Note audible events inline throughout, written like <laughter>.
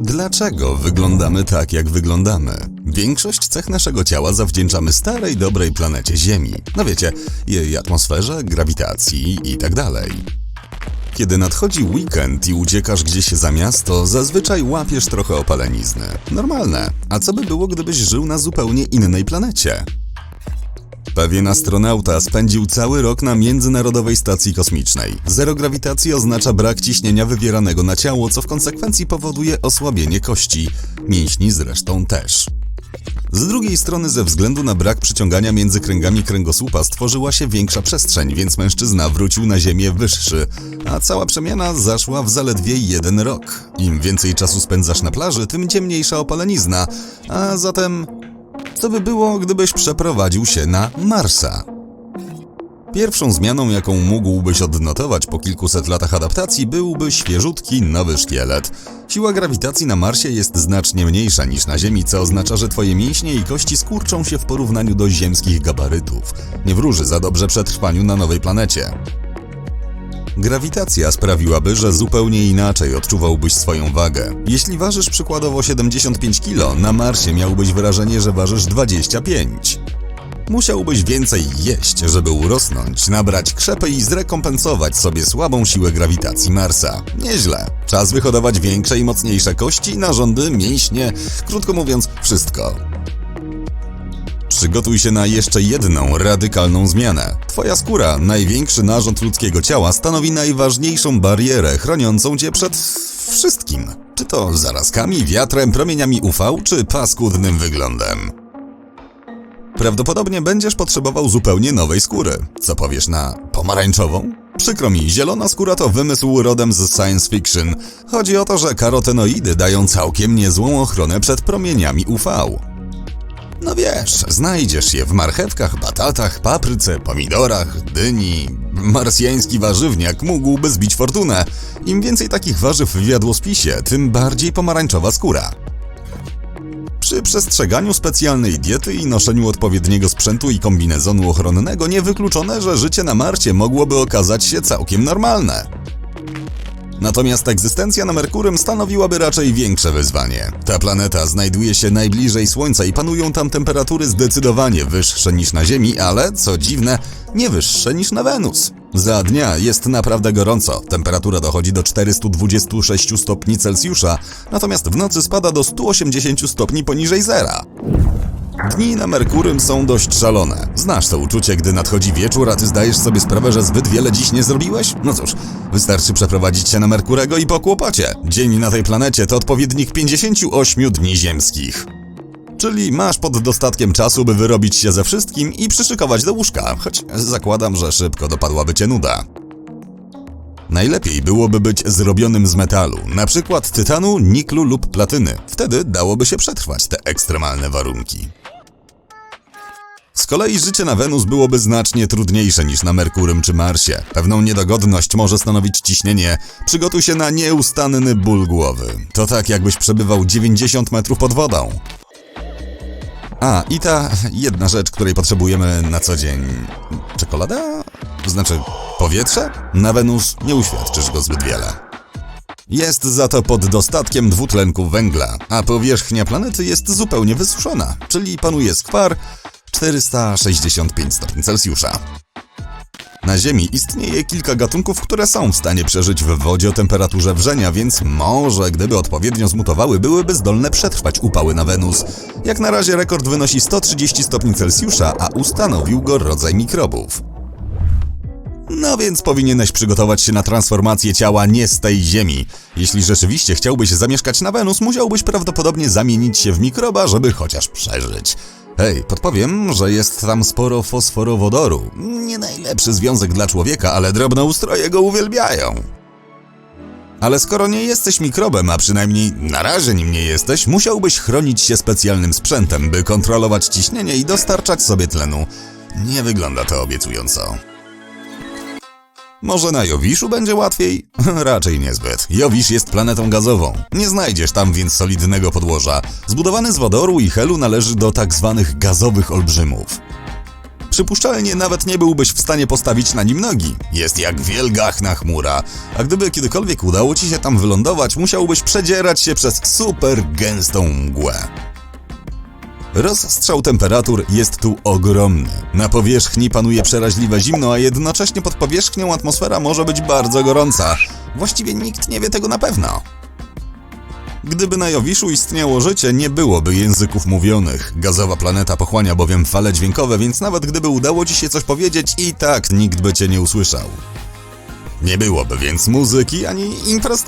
Dlaczego wyglądamy tak, jak wyglądamy? Większość cech naszego ciała zawdzięczamy starej, dobrej planecie Ziemi. No wiecie, jej atmosferze, grawitacji i tak dalej. Kiedy nadchodzi weekend i uciekasz gdzieś za miasto, zazwyczaj łapiesz trochę opalenizny. Normalne. A co by było, gdybyś żył na zupełnie innej planecie? Pewien astronauta spędził cały rok na Międzynarodowej Stacji Kosmicznej. Zero grawitacji oznacza brak ciśnienia wywieranego na ciało, co w konsekwencji powoduje osłabienie kości. Mięśni zresztą też. Z drugiej strony, ze względu na brak przyciągania między kręgami kręgosłupa stworzyła się większa przestrzeń, więc mężczyzna wrócił na Ziemię wyższy, a cała przemiana zaszła w zaledwie jeden rok. Im więcej czasu spędzasz na plaży, tym ciemniejsza opalenizna, a zatem co by było, gdybyś przeprowadził się na Marsa? Pierwszą zmianą, jaką mógłbyś odnotować po kilkuset latach adaptacji, byłby świeżutki nowy szkielet. Siła grawitacji na Marsie jest znacznie mniejsza niż na Ziemi, co oznacza, że twoje mięśnie i kości skurczą się w porównaniu do ziemskich gabarytów. Nie wróży za dobrze przetrwaniu na nowej planecie. Grawitacja sprawiłaby, że zupełnie inaczej odczuwałbyś swoją wagę. Jeśli ważysz przykładowo 75 kg, na Marsie miałbyś wrażenie, że ważysz 25. Musiałbyś więcej jeść, żeby urosnąć, nabrać krzepy i zrekompensować sobie słabą siłę grawitacji Marsa. Nieźle. Czas wyhodować większe i mocniejsze kości, narządy, mięśnie, krótko mówiąc, wszystko. Przygotuj się na jeszcze jedną radykalną zmianę. Twoja skóra, największy narząd ludzkiego ciała, stanowi najważniejszą barierę chroniącą cię przed wszystkim. Czy to zarazkami, wiatrem, promieniami UV, czy paskudnym wyglądem. Prawdopodobnie będziesz potrzebował zupełnie nowej skóry. Co powiesz na pomarańczową? Przykro mi, zielona skóra to wymysł rodem z science fiction. Chodzi o to, że karotenoidy dają całkiem niezłą ochronę przed promieniami UV. No wiesz, znajdziesz je w marchewkach, batatach, papryce, pomidorach, dyni. Marsjański warzywniak mógłby zbić fortunę. Im więcej takich warzyw w jadłospisie, tym bardziej pomarańczowa skóra. Przy przestrzeganiu specjalnej diety i noszeniu odpowiedniego sprzętu i kombinezonu ochronnego niewykluczone, że życie na Marcie mogłoby okazać się całkiem normalne. Natomiast egzystencja na Merkurym stanowiłaby raczej większe wyzwanie. Ta planeta znajduje się najbliżej Słońca i panują tam temperatury zdecydowanie wyższe niż na Ziemi, ale, co dziwne, nie wyższe niż na Wenus. Za dnia jest naprawdę gorąco, temperatura dochodzi do 426 stopni Celsjusza, natomiast w nocy spada do 180 stopni poniżej zera. Dni na Merkurym są dość szalone. Znasz to uczucie, gdy nadchodzi wieczór, a ty zdajesz sobie sprawę, że zbyt wiele dziś nie zrobiłeś? No cóż, wystarczy przeprowadzić się na Merkurego i po kłopocie. Dzień na tej planecie to odpowiednik 58 dni ziemskich. Czyli masz pod dostatkiem czasu, by wyrobić się ze wszystkim i przyszykować do łóżka, choć zakładam, że szybko dopadłaby cię nuda. Najlepiej byłoby być zrobionym z metalu, na przykład tytanu, niklu lub platyny. Wtedy dałoby się przetrwać te ekstremalne warunki. Z kolei życie na Wenus byłoby znacznie trudniejsze niż na Merkurym czy Marsie. Pewną niedogodność może stanowić ciśnienie. Przygotuj się na nieustanny ból głowy. To tak jakbyś przebywał 90 metrów pod wodą. A, i ta jedna rzecz, której potrzebujemy na co dzień. Czekolada? Znaczy, powietrze? Na Wenus nie uświadczysz go zbyt wiele. Jest za to pod dostatkiem dwutlenku węgla, a powierzchnia planety jest zupełnie wysuszona, czyli panuje skwar 465 stopni Celsjusza. Na Ziemi istnieje kilka gatunków, które są w stanie przeżyć w wodzie o temperaturze wrzenia, więc może, gdyby odpowiednio zmutowały, byłyby zdolne przetrwać upały na Wenus. Jak na razie rekord wynosi 130 stopni Celsjusza, a ustanowił go rodzaj mikrobów. No więc powinieneś przygotować się na transformację ciała nie z tej ziemi. Jeśli rzeczywiście chciałbyś zamieszkać na Wenus, musiałbyś prawdopodobnie zamienić się w mikroba, żeby chociaż przeżyć. Hej, podpowiem, że jest tam sporo fosforowodoru. Nie najlepszy związek dla człowieka, ale drobnoustroje go uwielbiają. Ale skoro nie jesteś mikrobem, a przynajmniej na razie nim nie jesteś, musiałbyś chronić się specjalnym sprzętem, by kontrolować ciśnienie i dostarczać sobie tlenu. Nie wygląda to obiecująco. Może na Jowiszu będzie łatwiej? <laughs> Raczej niezbyt. Jowisz jest planetą gazową. Nie znajdziesz tam więc solidnego podłoża. Zbudowany z wodoru i helu należy do tak zwanych gazowych olbrzymów. Przypuszczalnie nawet nie byłbyś w stanie postawić na nim nogi. Jest jak wielgachna chmura, a gdyby kiedykolwiek udało ci się tam wylądować, musiałbyś przedzierać się przez super gęstą mgłę. Rozstrzał temperatur jest tu ogromny. Na powierzchni panuje przeraźliwe zimno, a jednocześnie pod powierzchnią atmosfera może być bardzo gorąca. Właściwie nikt nie wie tego na pewno. Gdyby na Jowiszu istniało życie, nie byłoby języków mówionych. Gazowa planeta pochłania bowiem fale dźwiękowe, więc nawet gdyby udało ci się coś powiedzieć, i tak nikt by cię nie usłyszał. Nie byłoby więc muzyki ani imprez.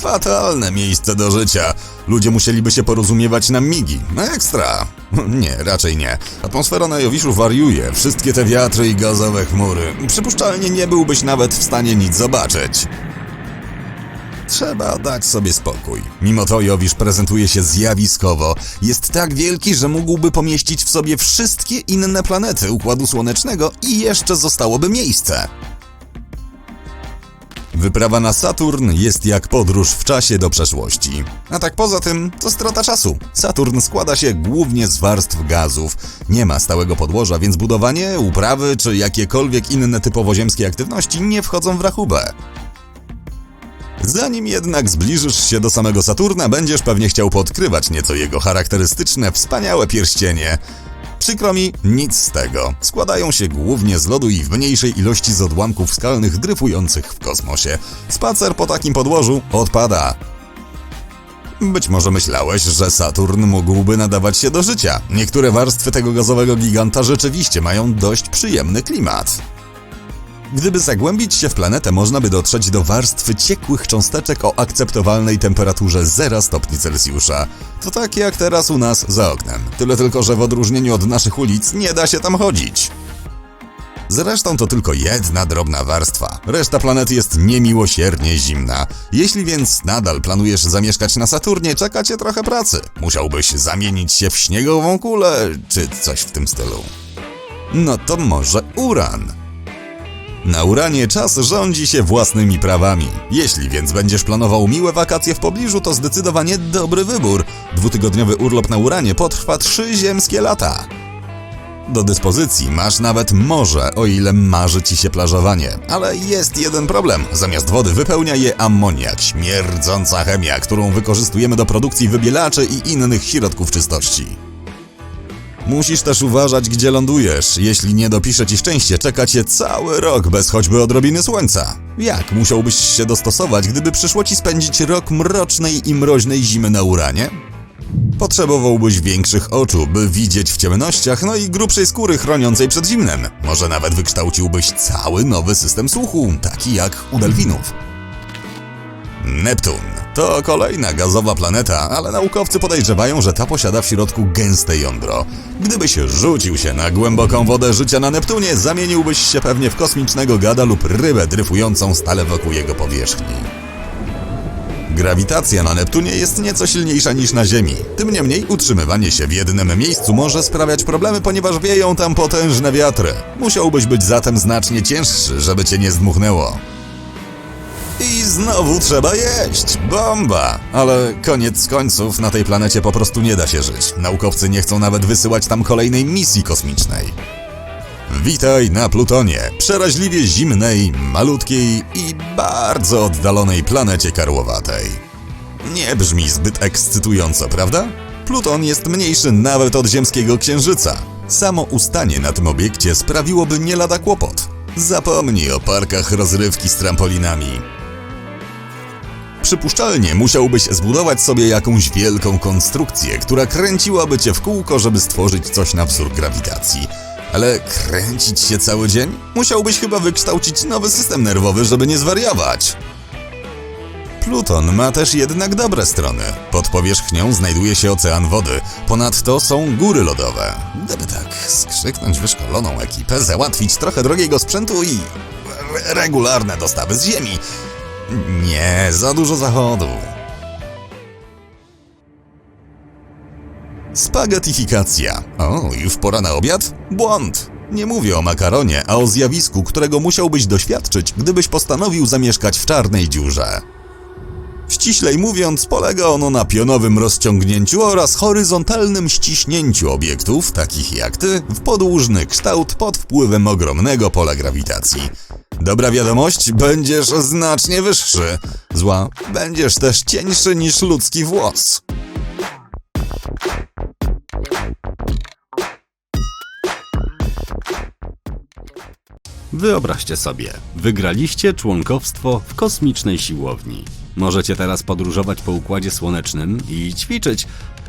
Fatalne miejsce do życia. Ludzie musieliby się porozumiewać na migi. Ekstra. <laughs> Nie, raczej nie. Atmosfera na Jowiszu wariuje. Wszystkie te wiatry i gazowe chmury. Przypuszczalnie nie byłbyś nawet w stanie nic zobaczyć. Trzeba dać sobie spokój. Mimo to Jowisz prezentuje się zjawiskowo. Jest tak wielki, że mógłby pomieścić w sobie wszystkie inne planety Układu Słonecznego i jeszcze zostałoby miejsce. Wyprawa na Saturn jest jak podróż w czasie do przeszłości. A tak poza tym, to strata czasu. Saturn składa się głównie z warstw gazów. Nie ma stałego podłoża, więc budowanie, uprawy czy jakiekolwiek inne typowo ziemskie aktywności nie wchodzą w rachubę. Zanim jednak zbliżysz się do samego Saturna, będziesz pewnie chciał podkrywać nieco jego charakterystyczne, wspaniałe pierścienie. Przykro mi, nic z tego. Składają się głównie z lodu i w mniejszej ilości z odłamków skalnych dryfujących w kosmosie. Spacer po takim podłożu odpada. Być może myślałeś, że Saturn mógłby nadawać się do życia. Niektóre warstwy tego gazowego giganta rzeczywiście mają dość przyjemny klimat. Gdyby zagłębić się w planetę, można by dotrzeć do warstwy ciekłych cząsteczek o akceptowalnej temperaturze 0 stopni Celsjusza. To tak jak teraz u nas za oknem. Tyle tylko, że w odróżnieniu od naszych ulic nie da się tam chodzić. Zresztą to tylko jedna drobna warstwa. Reszta planety jest niemiłosiernie zimna. Jeśli więc nadal planujesz zamieszkać na Saturnie, czeka cię trochę pracy. Musiałbyś zamienić się w śniegową kulę, czy coś w tym stylu. No to może Uran. Na Uranie czas rządzi się własnymi prawami. Jeśli więc będziesz planował miłe wakacje w pobliżu, to zdecydowanie dobry wybór. Dwutygodniowy urlop na Uranie potrwa trzy ziemskie lata. Do dyspozycji masz nawet morze, o ile marzy ci się plażowanie. Ale jest jeden problem. Zamiast wody wypełnia je ammoniak, śmierdząca chemia, którą wykorzystujemy do produkcji wybielaczy i innych środków czystości. Musisz też uważać, gdzie lądujesz. Jeśli nie dopisze ci szczęście, czeka cię cały rok bez choćby odrobiny słońca. Jak musiałbyś się dostosować, gdyby przyszło ci spędzić rok mrocznej i mroźnej zimy na Uranie? Potrzebowałbyś większych oczu, by widzieć w ciemnościach, no i grubszej skóry chroniącej przed zimnem. Może nawet wykształciłbyś cały nowy system słuchu, taki jak u delfinów. Neptun to kolejna gazowa planeta, ale naukowcy podejrzewają, że ta posiada w środku gęste jądro. Gdybyś rzucił się na głęboką wodę życia na Neptunie, zamieniłbyś się pewnie w kosmicznego gada lub rybę dryfującą stale wokół jego powierzchni. Grawitacja na Neptunie jest nieco silniejsza niż na Ziemi. Tym niemniej utrzymywanie się w jednym miejscu może sprawiać problemy, ponieważ wieją tam potężne wiatry. Musiałbyś być zatem znacznie cięższy, żeby cię nie zdmuchnęło. I znowu trzeba jeść. Bomba! Ale koniec końców na tej planecie po prostu nie da się żyć. Naukowcy nie chcą nawet wysyłać tam kolejnej misji kosmicznej. Witaj na Plutonie, przeraźliwie zimnej, malutkiej i bardzo oddalonej planecie karłowatej. Nie brzmi zbyt ekscytująco, prawda? Pluton jest mniejszy nawet od ziemskiego księżyca. Samo ustanie na tym obiekcie sprawiłoby nie lada kłopot. Zapomnij o parkach rozrywki z trampolinami. Przypuszczalnie musiałbyś zbudować sobie jakąś wielką konstrukcję, która kręciłaby cię w kółko, żeby stworzyć coś na wzór grawitacji. Ale kręcić się cały dzień? Musiałbyś chyba wykształcić nowy system nerwowy, żeby nie zwariować. Pluton ma też jednak dobre strony. Pod powierzchnią znajduje się ocean wody, ponadto są góry lodowe. Gdyby tak skrzyknąć wyszkoloną ekipę, załatwić trochę drogiego sprzętu i re- regularne dostawy z Ziemi. Nie, za dużo zachodu. Spaghetyfikacja. O, już pora na obiad? Błąd. Nie mówię o makaronie, a o zjawisku, którego musiałbyś doświadczyć, gdybyś postanowił zamieszkać w czarnej dziurze. Ściślej mówiąc, polega ono na pionowym rozciągnięciu oraz horyzontalnym ściśnięciu obiektów, takich jak ty, w podłużny kształt pod wpływem ogromnego pola grawitacji. Dobra wiadomość, będziesz znacznie wyższy. Zła, będziesz też cieńszy niż ludzki włos. Wyobraźcie sobie, wygraliście członkowstwo w kosmicznej siłowni. Możecie teraz podróżować po układzie słonecznym i ćwiczyć,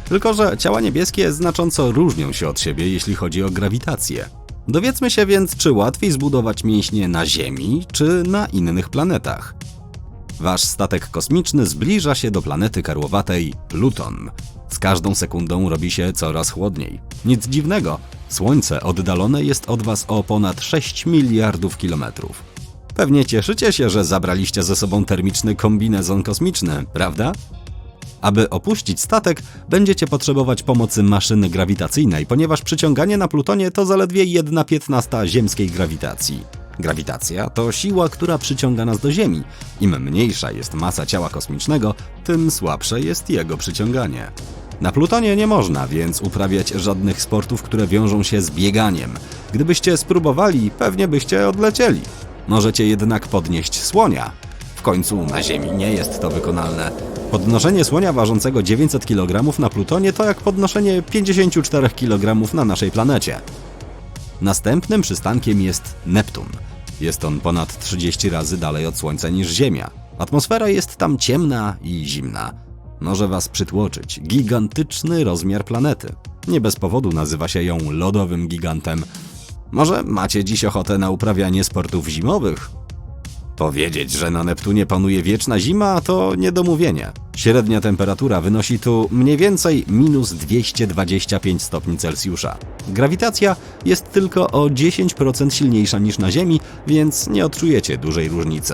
tylko że ciała niebieskie znacząco różnią się od siebie, jeśli chodzi o grawitację. Dowiedzmy się więc, czy łatwiej zbudować mięśnie na Ziemi, czy na innych planetach. Wasz statek kosmiczny zbliża się do planety karłowatej Pluton. Z każdą sekundą robi się coraz chłodniej. Nic dziwnego, Słońce oddalone jest od Was o ponad 6 miliardów kilometrów. Pewnie cieszycie się, że zabraliście ze sobą termiczny kombinezon kosmiczny, prawda? Aby opuścić statek, będziecie potrzebować pomocy maszyny grawitacyjnej, ponieważ przyciąganie na Plutonie to zaledwie 1 piętnasta ziemskiej grawitacji. Grawitacja to siła, która przyciąga nas do Ziemi. Im mniejsza jest masa ciała kosmicznego, tym słabsze jest jego przyciąganie. Na Plutonie nie można więc uprawiać żadnych sportów, które wiążą się z bieganiem. Gdybyście spróbowali, pewnie byście odlecieli. Możecie jednak podnieść słonia. Końcu na Ziemi nie jest to wykonalne. Podnoszenie słonia ważącego 900 kg na Plutonie to jak podnoszenie 54 kg na naszej planecie. Następnym przystankiem jest Neptun. Jest on ponad 30 razy dalej od Słońca niż Ziemia. Atmosfera jest tam ciemna i zimna. Może was przytłoczyć gigantyczny rozmiar planety. Nie bez powodu nazywa się ją lodowym gigantem. Może macie dziś ochotę na uprawianie sportów zimowych? Powiedzieć, że na Neptunie panuje wieczna zima, to niedomówienie. Średnia temperatura wynosi tu mniej więcej minus 225 stopni Celsjusza. Grawitacja jest tylko o 10% silniejsza niż na Ziemi, więc nie odczujecie dużej różnicy.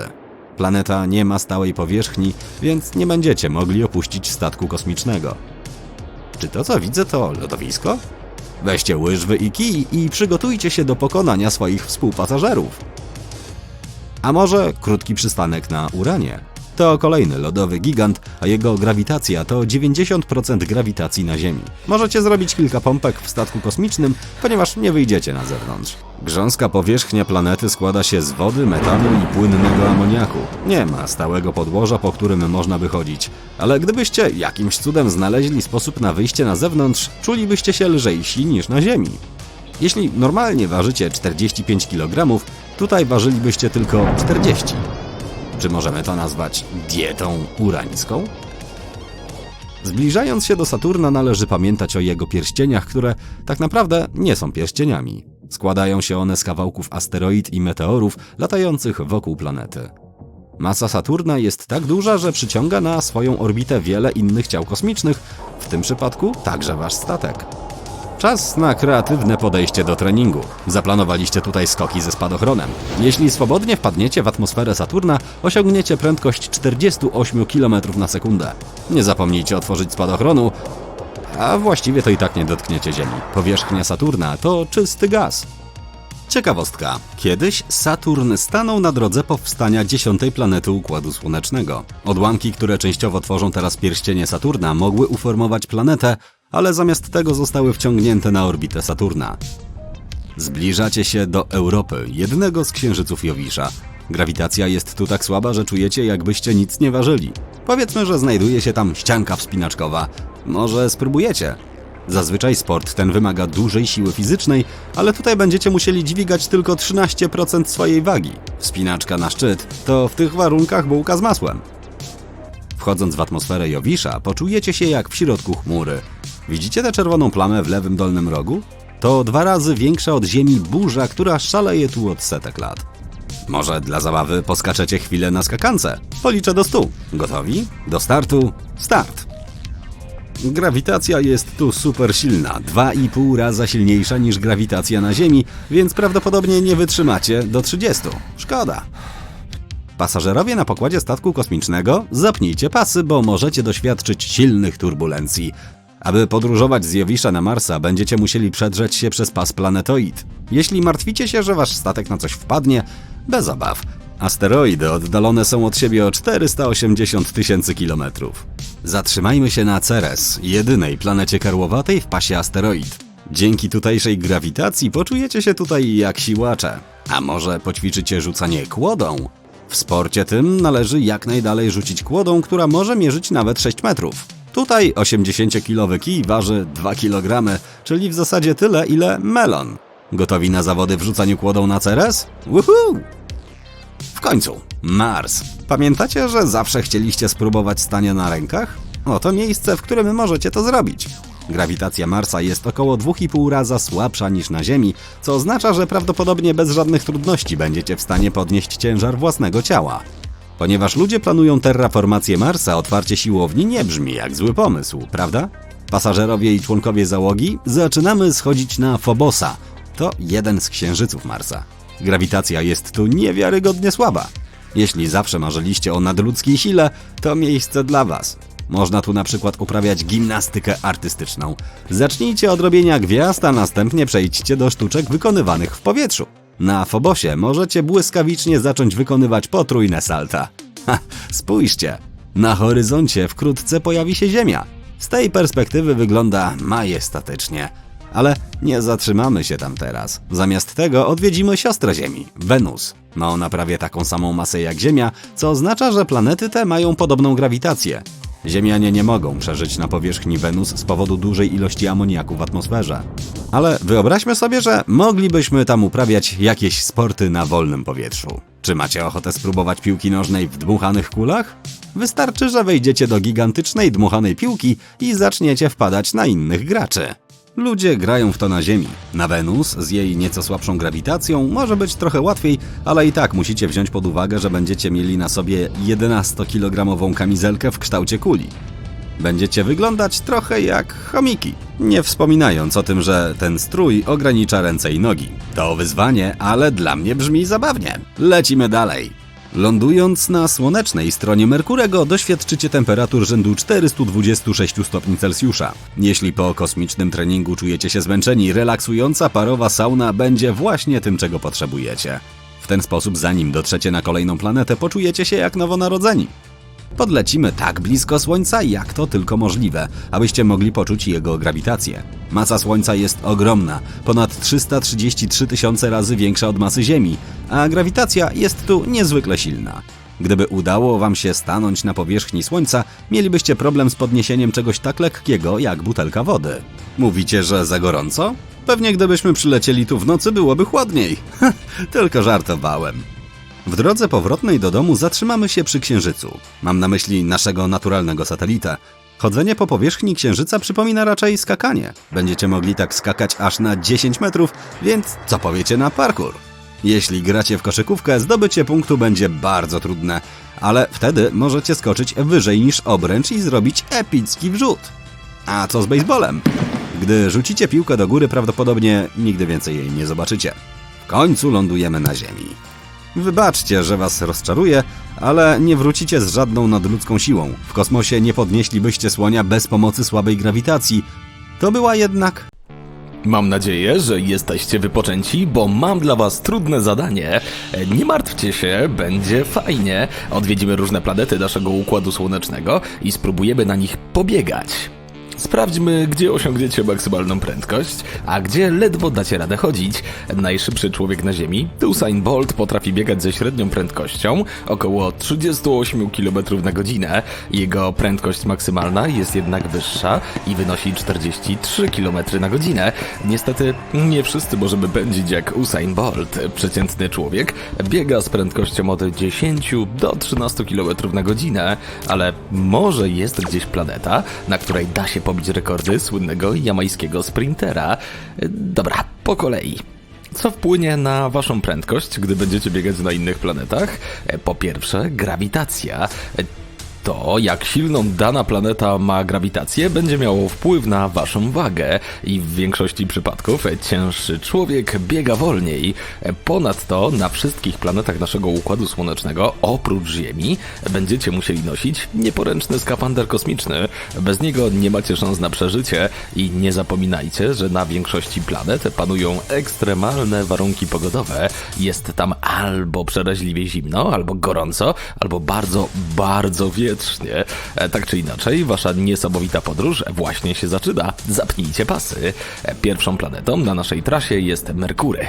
Planeta nie ma stałej powierzchni, więc nie będziecie mogli opuścić statku kosmicznego. Czy to co widzę to lodowisko? Weźcie łyżwy i kij i przygotujcie się do pokonania swoich współpasażerów. A może krótki przystanek na Uranie? To kolejny lodowy gigant, a jego grawitacja to 90% grawitacji na Ziemi. Możecie zrobić kilka pompek w statku kosmicznym, ponieważ nie wyjdziecie na zewnątrz. Grząska powierzchnia planety składa się z wody, metanu i płynnego amoniaku. Nie ma stałego podłoża, po którym można by chodzić. Ale gdybyście jakimś cudem znaleźli sposób na wyjście na zewnątrz, czulibyście się lżejsi niż na Ziemi. Jeśli normalnie ważycie 45 kg, tutaj ważylibyście tylko 40. Czy możemy to nazwać dietą urańską? Zbliżając się do Saturna, należy pamiętać o jego pierścieniach, które tak naprawdę nie są pierścieniami. Składają się one z kawałków asteroid i meteorów latających wokół planety. Masa Saturna jest tak duża, że przyciąga na swoją orbitę wiele innych ciał kosmicznych, w tym przypadku także wasz statek. Czas na kreatywne podejście do treningu. Zaplanowaliście tutaj skoki ze spadochronem. Jeśli swobodnie wpadniecie w atmosferę Saturna, osiągniecie prędkość 48 km na sekundę. Nie zapomnijcie otworzyć spadochronu, a właściwie to i tak nie dotkniecie Ziemi. Powierzchnia Saturna to czysty gaz. Ciekawostka. Kiedyś Saturn stanął na drodze powstania dziesiątej planety Układu Słonecznego. Odłamki, które częściowo tworzą teraz pierścienie Saturna, mogły uformować planetę, ale zamiast tego zostały wciągnięte na orbitę Saturna. Zbliżacie się do Europy, jednego z księżyców Jowisza. Grawitacja jest tu tak słaba, że czujecie jakbyście nic nie ważyli. Powiedzmy, że znajduje się tam ścianka wspinaczkowa. Może spróbujecie? Zazwyczaj sport ten wymaga dużej siły fizycznej, ale tutaj będziecie musieli dźwigać tylko 13% swojej wagi. Wspinaczka na szczyt to w tych warunkach bułka z masłem. Wchodząc w atmosferę Jowisza, poczujecie się jak w środku chmury. Widzicie tę czerwoną plamę w lewym dolnym rogu? To dwa razy większa od Ziemi burza, która szaleje tu od setek lat. Może dla zabawy poskaczecie chwilę na skakance. Policzę do stu. Gotowi? Do startu. Start! Grawitacja jest tu super silna, 2,5 raza silniejsza niż grawitacja na Ziemi, więc prawdopodobnie nie wytrzymacie do 30. Szkoda. Pasażerowie na pokładzie statku kosmicznego, zapnijcie pasy, bo możecie doświadczyć silnych turbulencji. Aby podróżować z Jowisza na Marsa, będziecie musieli przedrzeć się przez pas planetoid. Jeśli martwicie się, że wasz statek na coś wpadnie, bez obaw. Asteroidy oddalone są od siebie o 480 tysięcy kilometrów. Zatrzymajmy się na Ceres, jedynej planecie karłowatej w pasie asteroid. Dzięki tutejszej grawitacji poczujecie się tutaj jak siłacze. A może poćwiczycie rzucanie kłodą? W sporcie tym należy jak najdalej rzucić kłodą, która może mierzyć nawet 6 metrów. Tutaj 80-kilowy kij waży 2 kg, czyli w zasadzie tyle, ile melon. Gotowi na zawody w rzucaniu kłodą na Ceres? Woohoo! W końcu, Mars. Pamiętacie, że zawsze chcieliście spróbować stania na rękach? Oto miejsce, w którym możecie to zrobić. Grawitacja Marsa jest około 2,5 raza słabsza niż na Ziemi, co oznacza, że prawdopodobnie bez żadnych trudności będziecie w stanie podnieść ciężar własnego ciała. Ponieważ ludzie planują terraformację Marsa, otwarcie siłowni nie brzmi jak zły pomysł, prawda? Pasażerowie i członkowie załogi zaczynamy schodzić na Fobosa. To jeden z księżyców Marsa. Grawitacja jest tu niewiarygodnie słaba. Jeśli zawsze marzyliście o nadludzkiej sile, to miejsce dla Was. Można tu na przykład uprawiać gimnastykę artystyczną. Zacznijcie od robienia gwiazd, a następnie przejdźcie do sztuczek wykonywanych w powietrzu. Na Fobosie możecie błyskawicznie zacząć wykonywać potrójne salta. Ha, spójrzcie! Na horyzoncie wkrótce pojawi się Ziemia. Z tej perspektywy wygląda majestatycznie. Ale nie zatrzymamy się tam teraz. Zamiast tego odwiedzimy siostrę Ziemi, Wenus. Ma ona prawie taką samą masę jak Ziemia, co oznacza, że planety te mają podobną grawitację. Ziemianie nie mogą przeżyć na powierzchni Wenus z powodu dużej ilości amoniaku w atmosferze. Ale wyobraźmy sobie, że moglibyśmy tam uprawiać jakieś sporty na wolnym powietrzu. Czy macie ochotę spróbować piłki nożnej w dmuchanych kulach? Wystarczy, że wejdziecie do gigantycznej dmuchanej piłki i zaczniecie wpadać na innych graczy. Ludzie grają w to na Ziemi. Na Wenus z jej nieco słabszą grawitacją może być trochę łatwiej, ale i tak musicie wziąć pod uwagę, że będziecie mieli na sobie 11-kilogramową kamizelkę w kształcie kuli. Będziecie wyglądać trochę jak chomiki. Nie wspominając o tym, że ten strój ogranicza ręce i nogi. To wyzwanie, ale dla mnie brzmi zabawnie. Lecimy dalej. Lądując na słonecznej stronie Merkurego, doświadczycie temperatur rzędu 426 stopni Celsjusza. Jeśli po kosmicznym treningu czujecie się zmęczeni, relaksująca parowa sauna będzie właśnie tym, czego potrzebujecie. W ten sposób, zanim dotrzecie na kolejną planetę, poczujecie się jak nowonarodzeni. Podlecimy tak blisko Słońca, jak to tylko możliwe, abyście mogli poczuć jego grawitację. Masa Słońca jest ogromna, ponad 333 tysiące razy większa od masy Ziemi, a grawitacja jest tu niezwykle silna. Gdyby udało wam się stanąć na powierzchni Słońca, mielibyście problem z podniesieniem czegoś tak lekkiego jak butelka wody. Mówicie, że za gorąco? Pewnie gdybyśmy przylecieli tu w nocy, byłoby chłodniej. <laughs> tylko żartowałem. W drodze powrotnej do domu zatrzymamy się przy Księżycu. Mam na myśli naszego naturalnego satelitę. Chodzenie po powierzchni Księżyca przypomina raczej skakanie. Będziecie mogli tak skakać aż na 10 metrów, więc co powiecie na parkour? Jeśli gracie w koszykówkę, zdobycie punktu będzie bardzo trudne, ale wtedy możecie skoczyć wyżej niż obręcz i zrobić epicki wrzut. A co z baseballem? Gdy rzucicie piłkę do góry, prawdopodobnie nigdy więcej jej nie zobaczycie. W końcu lądujemy na Ziemi. Wybaczcie, że was rozczaruję, ale nie wrócicie z żadną nadludzką siłą. W kosmosie nie podnieślibyście słonia bez pomocy słabej grawitacji. To była jednak Mam nadzieję, że jesteście wypoczęci, bo mam dla was trudne zadanie. Nie martwcie się, będzie fajnie. Odwiedzimy różne planety naszego Układu Słonecznego i spróbujemy na nich pobiegać. Sprawdźmy, gdzie osiągniecie maksymalną prędkość, a gdzie ledwo dacie radę chodzić. Najszybszy człowiek na Ziemi, Usain Bolt, potrafi biegać ze średnią prędkością około 38 km na godzinę. Jego prędkość maksymalna jest jednak wyższa i wynosi 43 km na godzinę. Niestety, nie wszyscy możemy pędzić jak Usain Bolt. Przeciętny człowiek biega z prędkością od 10 do 13 km na godzinę, ale może jest gdzieś planeta, na której da się pobić rekordy słynnego jamańskiego sprintera. Dobra, po kolei. Co wpłynie na waszą prędkość, gdy będziecie biegać na innych planetach? Po pierwsze, grawitacja. To, jak silną dana planeta ma grawitację, będzie miało wpływ na waszą wagę i w większości przypadków cięższy człowiek biega wolniej. Ponadto na wszystkich planetach naszego Układu Słonecznego, oprócz Ziemi, będziecie musieli nosić nieporęczny skafander kosmiczny. Bez niego nie macie szans na przeżycie i nie zapominajcie, że na większości planet panują ekstremalne warunki pogodowe. Jest tam albo przeraźliwie zimno, albo gorąco, albo bardzo, bardzo wietrznie. E, Tak czy inaczej, wasza niesamowita podróż właśnie się zaczyna. Zapnijcie pasy. E, Pierwszą planetą na naszej trasie jest Merkury.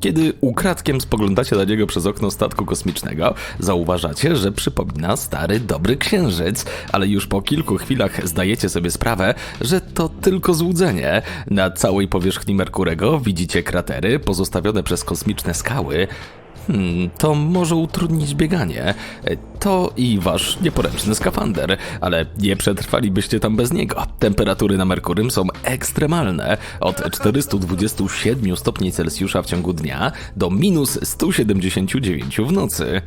Kiedy ukradkiem spoglądacie na niego przez okno statku kosmicznego, zauważacie, że przypomina stary, dobry księżyc, ale już po kilku chwilach zdajecie sobie sprawę, że to tylko złudzenie. Na całej powierzchni Merkurego widzicie kratery pozostawione przez kosmiczne skały. Hmm, to może utrudnić bieganie. To i wasz nieporęczny skafander, ale nie przetrwalibyście tam bez niego. Temperatury na Merkurym są ekstremalne, od 427 stopni Celsjusza w ciągu dnia do minus 179 w nocy.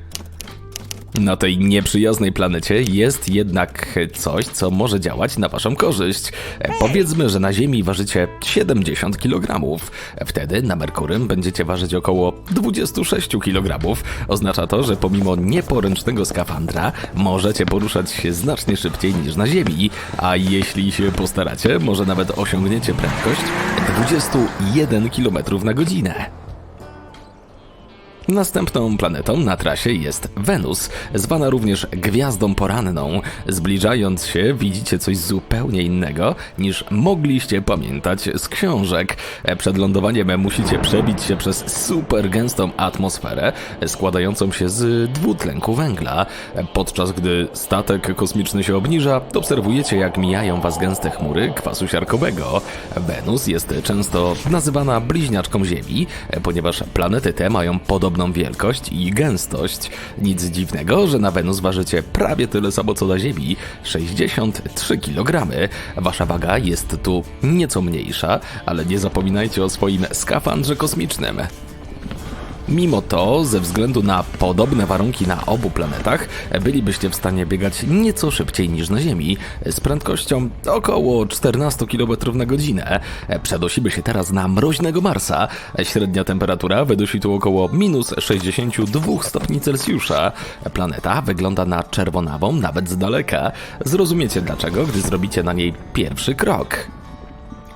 Na tej nieprzyjaznej planecie jest jednak coś, co może działać na waszą korzyść. Powiedzmy, że na Ziemi ważycie 70 kg. Wtedy na Merkurym będziecie ważyć około 26 kg. Oznacza to, że pomimo nieporęcznego skafandra możecie poruszać się znacznie szybciej niż na Ziemi, a jeśli się postaracie, może nawet osiągniecie prędkość 21 km na godzinę. Następną planetą na trasie jest Wenus, zwana również Gwiazdą Poranną. Zbliżając się, widzicie coś zupełnie innego niż mogliście pamiętać z książek. Przed lądowaniem musicie przebić się przez super gęstą atmosferę składającą się z dwutlenku węgla. Podczas gdy statek kosmiczny się obniża, obserwujecie jak mijają was gęste chmury kwasu siarkowego. Wenus jest często nazywana bliźniaczką Ziemi, ponieważ planety te mają podobną wielkość i gęstość. Nic dziwnego, że na Wenus ważycie prawie tyle samo co na Ziemi 63 kg. Wasza waga jest tu nieco mniejsza, ale nie zapominajcie o swoim skafandrze kosmicznym. Mimo to, ze względu na podobne warunki na obu planetach, bylibyście w stanie biegać nieco szybciej niż na Ziemi, z prędkością około 14 km na godzinę. Przenosimy się teraz na mroźnego Marsa. Średnia temperatura wynosi tu około minus 62 stopni Celsjusza. Planeta wygląda na czerwonawą nawet z daleka. Zrozumiecie dlaczego, gdy zrobicie na niej pierwszy krok.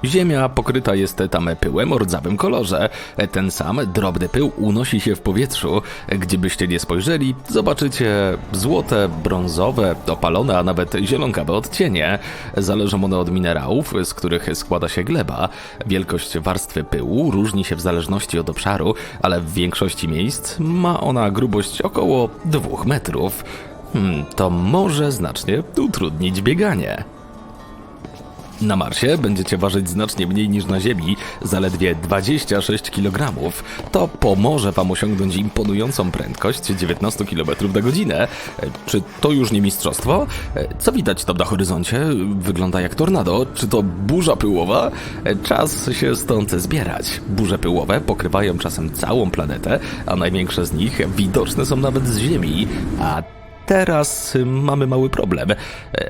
Ziemia pokryta jest tam pyłem o rdzawym kolorze. Ten sam drobny pył unosi się w powietrzu. Gdziebyście nie spojrzeli, zobaczycie złote, brązowe, opalone, a nawet zielonkawe odcienie. Zależą one od minerałów, z których składa się gleba. Wielkość warstwy pyłu różni się w zależności od obszaru, ale w większości miejsc ma ona grubość około 2 metrów. Hmm, to może znacznie utrudnić bieganie. Na Marsie będziecie ważyć znacznie mniej niż na Ziemi, zaledwie 26 kg. To pomoże wam osiągnąć imponującą prędkość 19 km na godzinę. E, Czy to już nie mistrzostwo? E, Co widać tam na horyzoncie? Wygląda jak tornado. Czy to burza pyłowa? E, Czas się stąd zbierać. Burze pyłowe pokrywają czasem całą planetę, a największe z nich widoczne są nawet z Ziemi. A Teraz mamy mały problem. E,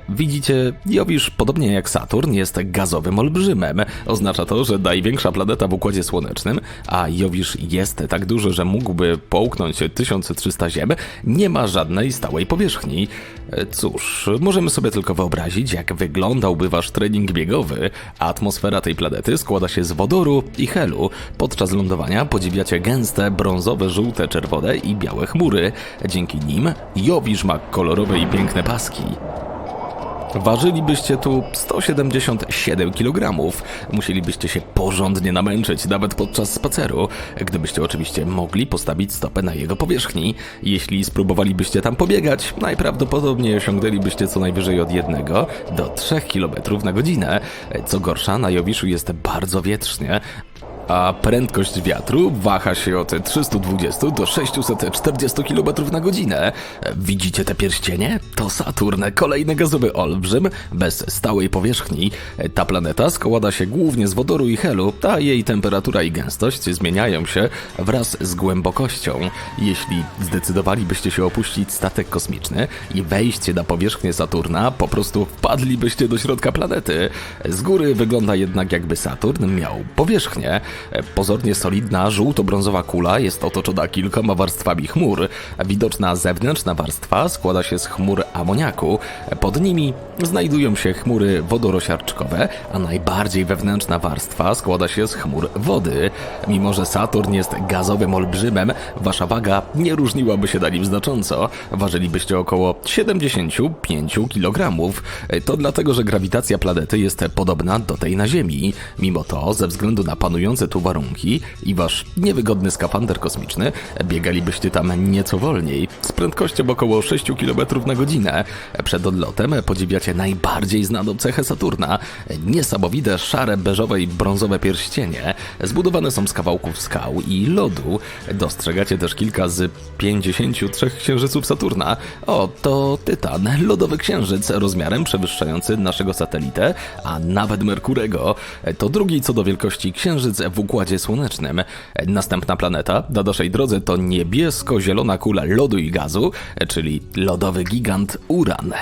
Widzicie, Jowisz, podobnie jak Saturn, jest gazowym olbrzymem. Oznacza to, że największa planeta w Układzie Słonecznym, a Jowisz jest tak duży, że mógłby połknąć 1300 Ziem, nie ma żadnej stałej powierzchni. E, Cóż, możemy sobie tylko wyobrazić, jak wyglądałby wasz trening biegowy. Atmosfera tej planety składa się z wodoru i helu. Podczas lądowania podziwiacie gęste, brązowe, żółte, czerwone i białe chmury. Dzięki nim Jowisz ma kolorowe i piękne paski. Ważylibyście tu 177 kg. Musielibyście się porządnie namęczyć, nawet podczas spaceru, gdybyście oczywiście mogli postawić stopę na jego powierzchni. Jeśli spróbowalibyście tam pobiegać, najprawdopodobniej osiągnęlibyście co najwyżej od 1 do 3 km na godzinę. Co gorsza, na Jowiszu jest bardzo wietrznie, a prędkość wiatru waha się od 320 do 640 km na godzinę. Widzicie te pierścienie? To Saturn, kolejny gazowy olbrzym bez stałej powierzchni. Ta planeta składa się głównie z wodoru i helu, a jej temperatura i gęstość zmieniają się wraz z głębokością. Jeśli zdecydowalibyście się opuścić statek kosmiczny i wejście na powierzchnię Saturna, po prostu wpadlibyście do środka planety. Z góry wygląda jednak jakby Saturn miał powierzchnię. Pozornie solidna, żółto-brązowa kula jest otoczona kilkoma warstwami chmur. Widoczna zewnętrzna warstwa składa się z chmur amoniaku. Pod nimi znajdują się chmury wodorosiarczkowe, a najbardziej wewnętrzna warstwa składa się z chmur wody. Mimo, że Saturn jest gazowym olbrzymem, wasza waga nie różniłaby się na nim znacząco. Ważylibyście około 75 kg. To dlatego, że grawitacja planety jest podobna do tej na Ziemi. Mimo to, ze względu na panujące tu warunki i wasz niewygodny skafander kosmiczny, biegalibyście tam nieco wolniej, z prędkością około 6 km na godzinę. Przed odlotem podziwiacie najbardziej znaną cechę Saturna. Niesamowite szare, beżowe i brązowe pierścienie. Zbudowane są z kawałków skał i lodu. Dostrzegacie też kilka z 53 księżyców Saturna. O, to Tytan, lodowy księżyc rozmiarem przewyższający naszego satelitę, a nawet Merkurego. To drugi co do wielkości księżyc w Układzie Słonecznym. Następna planeta na naszej drodze to niebiesko-zielona kula lodu i gazu, czyli lodowy gigant Uran.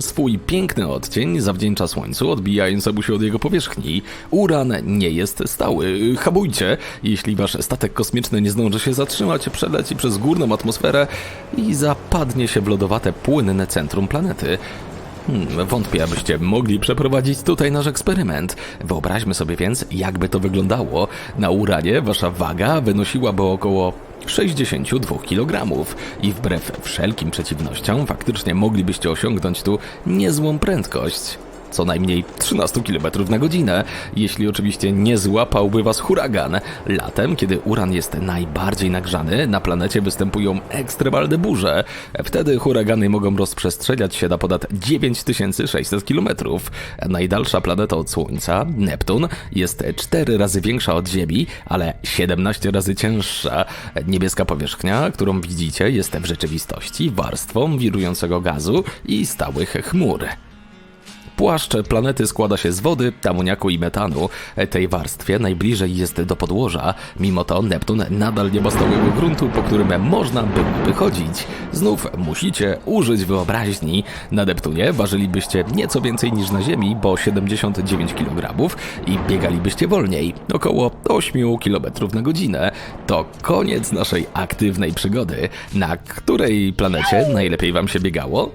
Swój piękny odcień zawdzięcza Słońcu, odbijając mu się od jego powierzchni. Uran nie jest stały. Habujcie, jeśli wasz statek kosmiczny nie zdąży się zatrzymać, przeleci przez górną atmosferę i zapadnie się w lodowate, płynne centrum planety. Hmm, wątpię, abyście mogli przeprowadzić tutaj nasz eksperyment. Wyobraźmy sobie więc, jakby to wyglądało. Na Uranie wasza waga wynosiłaby około 62 kg i wbrew wszelkim przeciwnościom faktycznie moglibyście osiągnąć tu niezłą prędkość. Co najmniej 13 km na godzinę, jeśli oczywiście nie złapałby was huragan. Latem, kiedy uran jest najbardziej nagrzany, na planecie występują ekstremalne burze. Wtedy huragany mogą rozprzestrzeniać się na ponad 9600 km. Najdalsza planeta od Słońca, Neptun, jest 4 razy większa od Ziemi, ale 17 razy cięższa. Niebieska powierzchnia, którą widzicie, jest w rzeczywistości warstwą wirującego gazu i stałych chmur. Płaszcz planety składa się z wody, amoniaku i metanu. Tej warstwie najbliżej jest do podłoża. Mimo to Neptun nadal nie ma stałego gruntu, po którym można byłoby chodzić. Znów musicie użyć wyobraźni. Na Neptunie ważylibyście nieco więcej niż na Ziemi, bo 79 kg i biegalibyście wolniej, około 8 km na godzinę. To koniec naszej aktywnej przygody. Na której planecie najlepiej wam się biegało?